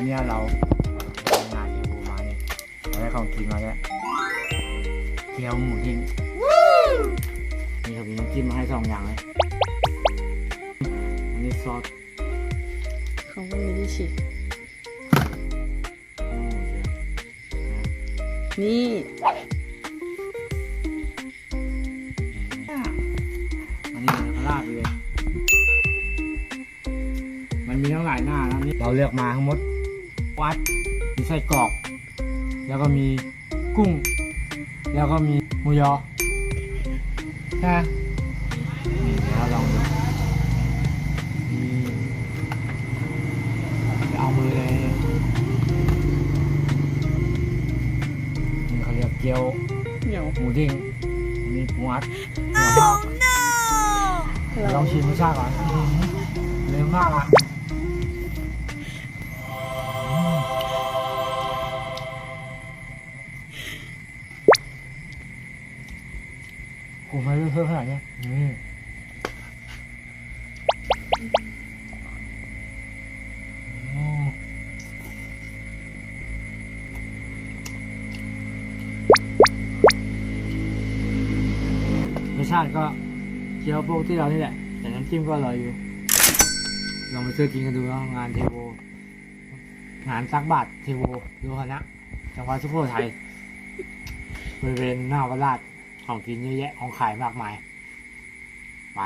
วันนี้เราทำงานที่บูมาเนี่ยเราได้ของกินมาแล้วเกี๊ยวหมูทิ้งนี่เขามีน้ำจิ้มมาให้สองอย่างเลยอันนี้ซอสเขาก็ไม่ได้ฉีกอืมเดี๋ยวนี่อันนี้เราก็ราดไปเลย มันมีทั้งหลายหน้านะนี่เราเลือกมาทั้งหมด วัดมีไส้กรอก แล้วก็มีกุ้ง แล้วก็มีหมูยอนะนี่เดี๋ยวเราลองดูนี่จะเอามือเลยนี่เขาเรียกเกี๊ยวเหนียวหมูดิ้งอันนี้ปูอัดเหนียวมากลองชิมรสชาติก่อนอื้อหือเร็วมากอะ กูไม่รู้เพิ่มขนาดเนี้ยนี่รสชาติก็เคี้ยวพวกที่เรานี่แหละ แต่น้ำจิ้มก็อร่อยอยู่ลองไปซื้อกินกันดูนะงานเทโว งานตักบาทเทโวดูคณะจังหวัดสุโขทัยบริเวณหน้าวัดราช ของกินเยอะแยะของขายมากมาย ไป